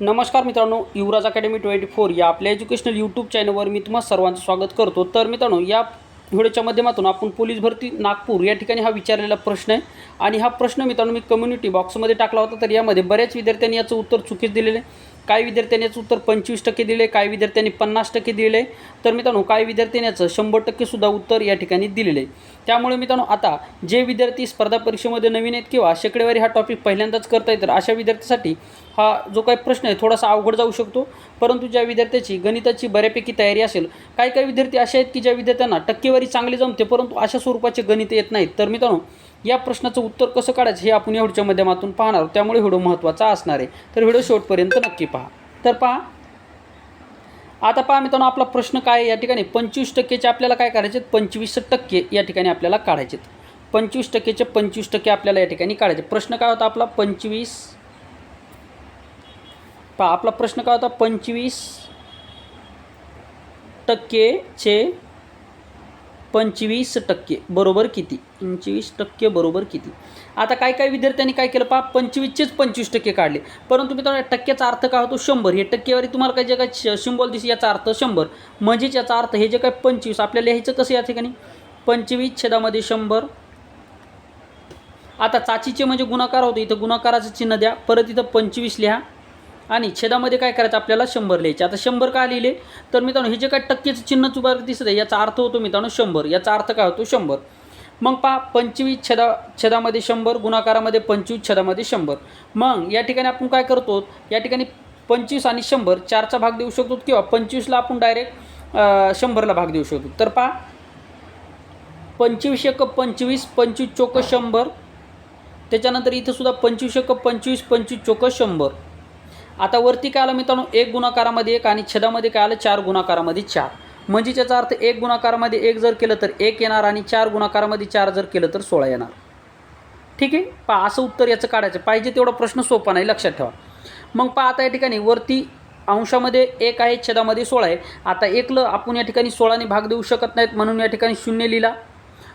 नमस्कार मित्रांनो युवराज academy twenty four या आपल्या एज्युकेशनल यूट्यूब चॅनलवर मी तुम्हा सर्वांचं स्वागत करतो. तर मित्रांनो या व्हिडिओच्या माध्यमातून आपण पोलीस भरती नागपूर या ठिकाणी हा विचारलेला प्रश्न आहे. आणि हा प्रश्न मित्रांनो मी कम्युनिटी बॉक्समध्ये टाकला होता तर यामध्ये बऱ्याच विद्यार्थ्यांनी याचं उत्तर चुकीच दिलेलं आहे. काही विद्यार्थ्यांनी याचं उत्तर पंचवीस टक्के दिले काही विद्यार्थ्यांनी पन्नास टक्के दिले तर मित्रांनो काही विद्यार्थ्यांनी याचं शंभर टक्केसुद्धा उत्तर या ठिकाणी दिलेलं. आहे त्यामुळे मित्रांनो आता जे विद्यार्थी स्पर्धा परीक्षेमध्ये नवीन आहेत किंवा शेकडेवारी हा टॉपिक पहिल्यांदाच करता तर अशा विद्यार्थ्यासाठी हा जो काही प्रश्न आहे थोडासा अवघड जाऊ शकतो. परंतु ज्या विद्यार्थ्याची गणिताची बऱ्यापैकी तयारी असेल काही काही विद्यार्थी असे आहेत की ज्या विद्यार्थ्यांना टक्केवारी चांगली जमते परंतु अशा स्वरूपाचे गणित येत नाहीत. तर मित्रांनो या प्रश्नाचं उत्तर कसं काढायचं हे आपण या व्हिडिओच्या माध्यमातून पाहणार त्यामुळे व्हिडिओ महत्त्वाचा असणार आहे. तर व्हिडिओ शेवटपर्यंत नक्की पहा. तर पहा. आता पहा मित्रांनो आपला प्रश्न काय या ठिकाणी? पंचवीस टक्केचे आपल्याला काय करायचे पंचवीस टक्के या ठिकाणी आपल्याला काढायचे पंचवीस टक्केचे पंचवीस टक्के आपल्याला या ठिकाणी काढायचे. प्रश्न काय होता आपला? पंचवीस. पहा आपला प्रश्न काय होता? पंचवीस टक्केचे पंचवीस टक्के बरोबर किती? पंचवीस टक्के बरोबर किती? आता काय काय विद्यार्थ्यांनी काय केलं पहा? पंचवीसचेच पंचवीस टक्के काढले. परंतु मित्रांनो या टक्क्याचा अर्थ काय होतो? शंभर. हे टक्केवारी तुम्हाला काय जे काय श- सिम्बॉल दिसते याचा अर्थ शंभर. म्हणजेच याचा अर्थ हे जे काय पंचवीस आपल्याला लिहायचं कसं या ठिकाणी? पंचवीस छेदामध्ये शंभर. आता चाचीचे म्हणजे गुणाकार होतो. इथं गुणाकाराचं चिन्ह द्या. परत इथं पंचवीस लिहा. आणि छेदामध्ये काय करायचं आपल्याला? शंभर लिहायचे. आता शंभर का लिहिले? तर मित्रांनो हे जे काय टक्केचं चिन्ह चुबार दिसत आहे याचा अर्थ होतो मित्रांनो शंभर. याचा अर्थ काय होतो? शंभर. मग पहा पंचवीस छेदा छेदामध्ये शंभर गुणाकारामध्ये पंचवीस छेदामध्ये शंभर. मग या ठिकाणी आपण काय करतो? या ठिकाणी पंचवीस आणि शंभर चारचा भाग देऊ शकतो किंवा पंचवीसला आपण डायरेक्ट शंभरला भाग देऊ शकतो. तर पहा पंचवीस एक पंचवीस पंचवीस चोक शंभर. त्याच्यानंतर इथं सुद्धा पंचवीस एक पंचवीस पंचवीस चोक शंभर. आता वरती काय आलं मित्रांनो? एक गुणाकारामध्ये एक आणि छेदामध्ये काय आलं? चार गुणाकारामध्ये चार. म्हणजे त्याचा अर्थ एक गुणाकारामध्ये एक जर केलं तर एक येणार आणि चार गुणाकारामध्ये चार जर केलं तर सोळा येणार. ठीक आहे? पहा असं उत्तर याचं काढायचं. पाहिजे तेवढा प्रश्न सोपा नाही लक्षात ठेवा. मग पहा आता या ठिकाणी वरती अंशामध्ये एक आहे छेदामध्ये सोळा आहे. आता एकलं आपण या ठिकाणी सोळाने भाग देऊ शकत नाहीत म्हणून या ठिकाणी शून्य लिहिला.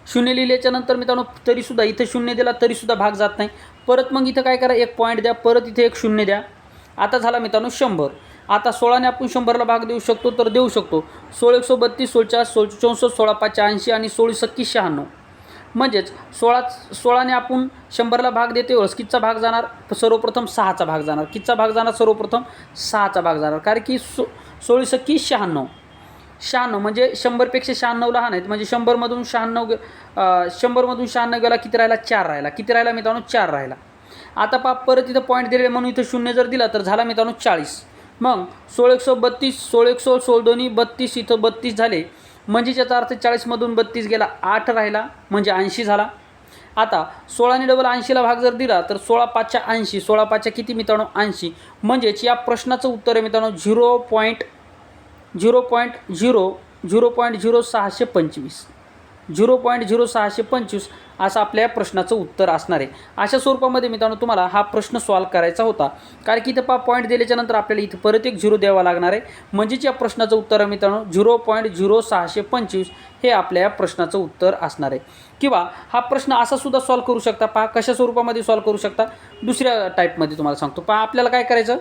शून्य लिहिल्याच्यानंतर मित्रांनो तरीसुद्धा इथं शून्य दिला तरीसुद्धा भाग जात नाही. परत मग इथं काय करा एक पॉईंट द्या परत इथे एक शून्य द्या. आता झाला मित्रांनो शंभर. आता सोळाने आपण शंभरला भाग देऊ शकतो तर देऊ शकतो. सोळ एकशे बत्तीस सोळच्या सोळ चौसष्ट सोळा पाचशे ऐंशी आणि सोळी सत्तीस शहाण्णव. म्हणजेच सोळा सोळाने आपण शंभरला भाग देते वेळेस कितचा भाग जाणार? सर्वप्रथम सहाचा भाग जाणार. कितचा भाग जाणार? सर्वप्रथम सहाचा भाग जाणार. कारण की सो सोळी सत्तीस शहाण्णव. शहाण्णव म्हणजे शंभरपेक्षा शहाण्णव लहान आहेत म्हणजे शंभरमधून शहाण्णव शंभरमधून शहाण्णव गेला किती राहिला? चार राहिला. किती राहिला मित्रांनो? चार राहिला. आता पाप परत इथं पॉईंट दिले म्हणून इथं शून्य जर दिला तर झाला मित्रांनो चाळीस. मग सोळे एकशे बत्तीस सोळे एक सोळ दोन्ही बत्तीस इथं बत्तीस झाले. म्हणजे याचा अर्थ चाळीसमधून बत्तीस गेला आठ राहिला म्हणजे ऐंशी झाला. आता सोळाने डबल ऐंशीला भाग जर दिला तर सोळा पाचच्या ऐंशी सोळा पाचच्या किती मित्रांनो? ऐंशी. म्हणजेच या प्रश्नाचं उत्तर आहे मित्रांनो zero point zero point zero zero point zero सहाशे पंचवीस. झिरो पॉईंट झिरो सहाशे पंचवीस असं आपल्या या प्रश्नाचं उत्तर असणार आहे. अशा स्वरूपामध्ये मित्रांनो तुम्हाला हा प्रश्न सॉल्व करायचा होता. कारण की इथं पा पॉईंट दिल्याच्यानंतर आपल्याला इथं परत एक झिरो द्यावा लागणार आहे. म्हणजेच या प्रश्नाचं उत्तर आहे मित्रांनो झिरो पॉईंट झिरो सहाशे पंचवीस हे आपल्या या प्रश्नाचं उत्तर असणार आहे. किंवा हा प्रश्न असा सुद्धा सॉल्व करू शकता. पहा कशा स्वरूपामध्ये सॉल्व करू शकता? दुसऱ्या टाईपमध्ये तुम्हाला सांगतो. पहा आपल्याला काय करायचं?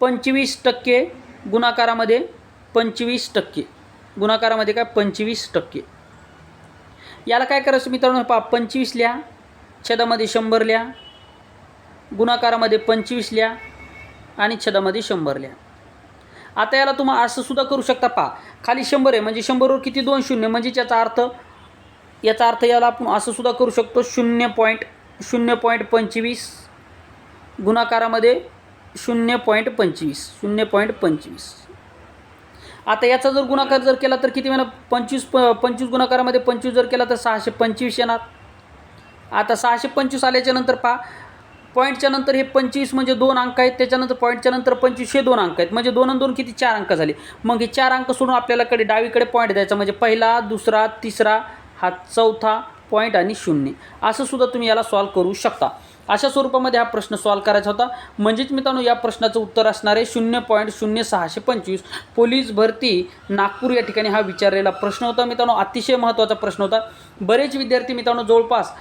पंचवीस टक्के गुणाकारामध्ये पंचवीस टक्के. गुणाकारामध्ये काय? पंचवीस टक्के. याला काय करायचं मित्रांनो? पहा पंचवीस लिहा छेदामध्ये शंभर लिहा गुणाकारामध्ये पंचवीस लिहा आणि छेदामध्ये शंभर लिहा. आता याला तुम्ही असं सुद्धा करू शकता. पहा खाली शंभर आहे म्हणजे शंभरवर किती? दोन शून्य. म्हणजे याचा अर्थ याचा अर्थ याला आपण असं सुद्धा करू शकतो शून्य पॉईंट शून्य पॉईंट पंचवीस गुणाकारामध्ये शून्य पॉईंट पंचवीस शून्य पॉईंट पंचवीस. आता याचा जर गुणाकार जर केला तर किती येणार पंचवीस प पंचवीस गुणाकारामध्ये पंचवीस जर केला तर सहाशे पंचवीस येणार. आता सहाशे पंचवीस आल्याच्यानंतर पहा पॉईंटच्या नंतर हे पंचवीस म्हणजे दोन अंक आहेत त्याच्यानंतर पॉईंटच्या नंतर पंचवीस हे दोन अंक आहेत. म्हणजे दोन आणि दोन किती? चार अंक झाले. मग हे चार अंक सोडून आपल्याला कडे डावीकडे पॉईंट द्यायचा म्हणजे पहिला दुसरा तिसरा हा चौथा पॉईंट आणि शून्य. असं सुद्धा तुम्ही याला सॉल्व करू शकता. अशा स्वरूपामध्ये हा प्रश्न सॉल्व करायचा होता. म्हणजेच मित्रांनो या प्रश्नाचं उत्तर असणार आहे शून्य पॉईंट शून्य सहाशे पंचवीस. पोलीस भरती नागपूर या ठिकाणी हा विचारलेला प्रश्न होता मित्रांनो. अतिशय महत्त्वाचा प्रश्न होता. बरेच विद्यार्थी मित्रांनो जवळपास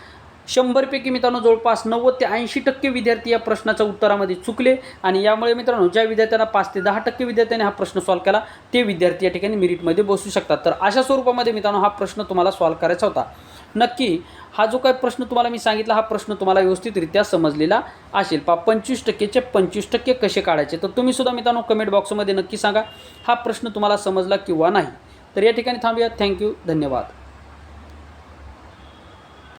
शंभरपैकी मित्रांनो जवळपास नव्वद ते ऐंशी टक्के विद्यार्थी या प्रश्नाच्या उत्तरामध्ये चुकले. आणि यामुळे मित्रांनो ज्या विद्यार्थ्यांना पाच ते दहा टक्के विद्यार्थ्यांनी हा प्रश्न सॉल्व केला ते विद्यार्थी या ठिकाणी मेरिटमध्ये बसू शकतात. तर अशा स्वरूपामध्ये मित्रांनो हा प्रश्न तुम्हाला सॉल्व करायचा होता. नक्की हा जो काही प्रश्न तुम्हाला मी सांगितला हा प्रश्न तुम्हाला व्यवस्थितरित्या समजलेला असेल. पा पंचवीस टक्केचे पंचवीस टक्के कसे काढायचे? तर तुम्हीसुद्धा मित्रांनो कमेंट बॉक्समध्ये नक्की सांगा हा प्रश्न तुम्हाला समजला किंवा नाही. तर या ठिकाणी थांबूया. थँक्यू धन्यवाद.